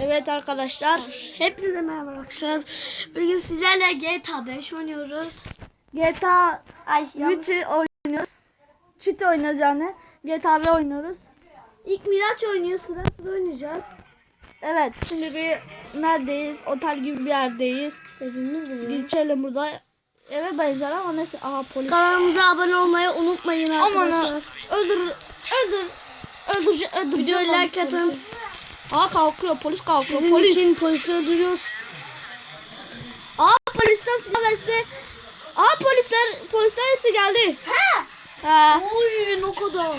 Evet arkadaşlar. Hepinize merhaba arkadaşlar. Bugün sizlerle GTA 5 oynuyoruz. GTA Ay. Viti oynuyoruz. Çit oynuyoruz yani. GTA V oynuyoruz. İlk Miraç oynuyor sıra sıra oynayacağız. Evet şimdi bir neredeyiz? Otel gibi bir yerdeyiz. Evimiz diyor. Geçelim burada. Eve benzer ama neyse. Aha polis. Kanalımıza abone olmayı unutmayın Aman arkadaşlar. ha. Öldür. Öldür. Öldürce, öldürce. Videoyu like atın. Aa kalkıyor. Polis kalkıyor. Sizin polis. için polisi öldürüyoruz. Aa polisten silah verse. Aa polisler. Polisler hepsi geldi. Ha! Ha. Oy ne kadar.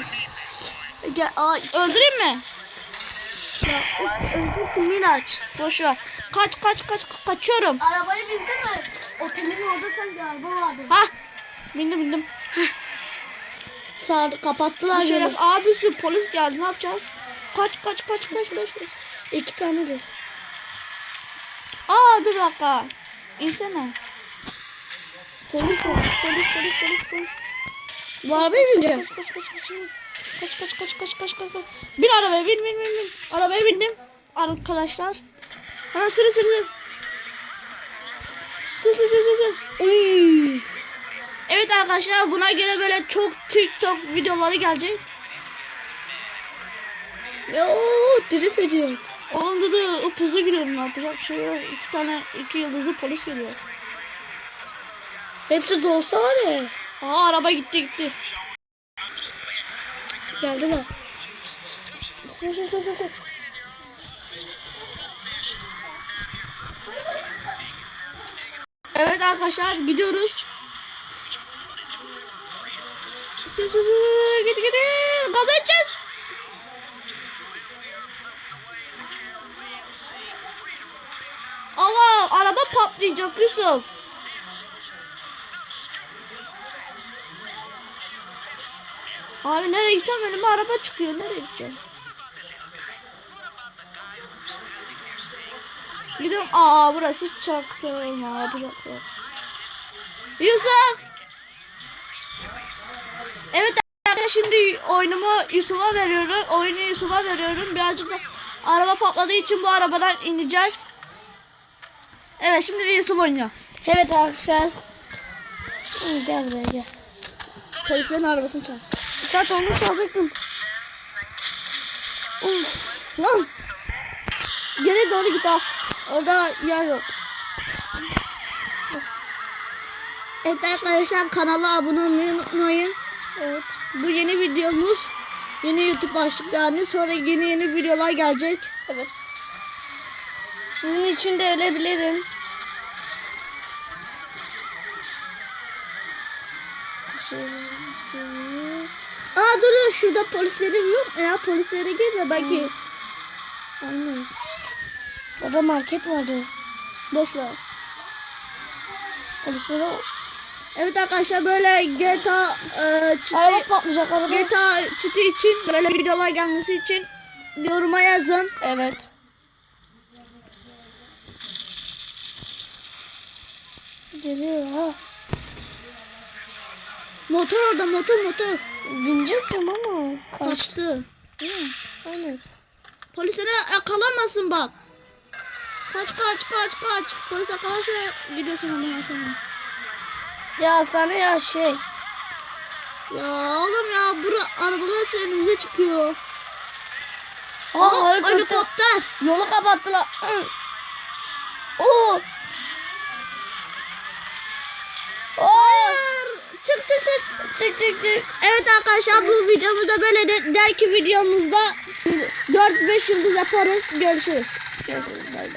Gel ay. Öldüreyim mi? Ya, öldürsün Miraç. Boş ver. Kaç kaç kaç ka- kaçıyorum. Arabayı binsene. Otelin orada sen bir araba vardı. Ha. Bindim bindim. Sağ kapattılar Şeref yolu. abi sürü polis geldi. Ne yapacağız? Kaç kaç kaç kaç kaç. kaç. İki tane de. Aa dur dakika. İnsene. Polis polis polis polis polis polis. Bu arabaya bineceğim. Kaç kaç kaç kaç. Kaç kaç kaç kaç kaç kaç kaç. Bin arabaya bin bin bin bin. Arabaya bindim. Arkadaşlar. Hemen sürü sürü sürü. Sür sür sür sür sür. Uy. Evet arkadaşlar buna göre böyle çok TikTok videoları gelecek. Yo, drift ediyor. Oğlum dedi upuzun giriyorum ne yapacak bir şey yok. İki tane iki yıldızlı polis geliyor. Hepsi dolsa var ya. Aa araba gitti gitti. Geldiler. Evet arkadaşlar gidiyoruz. Sür, sür, sür, Gidi gidi. Gaza edeceğiz. Allah araba patlayacak Yusuf. Abi nereye gideceğim önüme araba çıkıyor nereye gideceğim? Gidiyorum aa burası çaktırma yapacaklar. Yusuf. Evet şimdi oyunumu Yusuf'a veriyorum. Oyunu Yusuf'a veriyorum. Birazcık da araba patladığı için bu arabadan ineceğiz. Evet şimdi de Yusuf oynuyor. Evet arkadaşlar. Gel buraya gel. Polislerin arabasını çal. Zaten onu çalacaktım. Uf, lan. Geri doğru git ha. Orada yer yok. Evet arkadaşlar kanala abone olmayı unutmayın. Evet. Bu yeni videomuz. Yeni YouTube başlık yani. Sonra yeni yeni videolar gelecek. Evet. Sizin için de ölebilirim. Aa dur şurada polislerim yok. Ya polislere gir de belki. Aynen. Orada market vardı. Boş ver. Polislere Evet arkadaşlar böyle GTA e, çıtı, araba patlayacak araba. GTA çıtı için böyle videolar gelmesi için yoruma yazın. Evet. Geliyor ha. Motor orada motor motor. Binecektim ama kaçtı. Kaçtı. Aynen. Polislere yakalanmasın bak. Kaç kaç kaç kaç. Polis yakalarsa gidiyorsun hemen sonra. Ya hastane ya şey. Ya oğlum ya bura arabalar hepsi önümüze çıkıyor. Aa, Aa, helikopter. helikopter. Yolu kapattılar. Oo. Oo. Çık çık çık. Çık çık çık. Evet arkadaşlar bu videomuzda böyle de belki videomuzda 4-5 yıldız yaparız. Görüşürüz. Görüşürüz. Bay bay.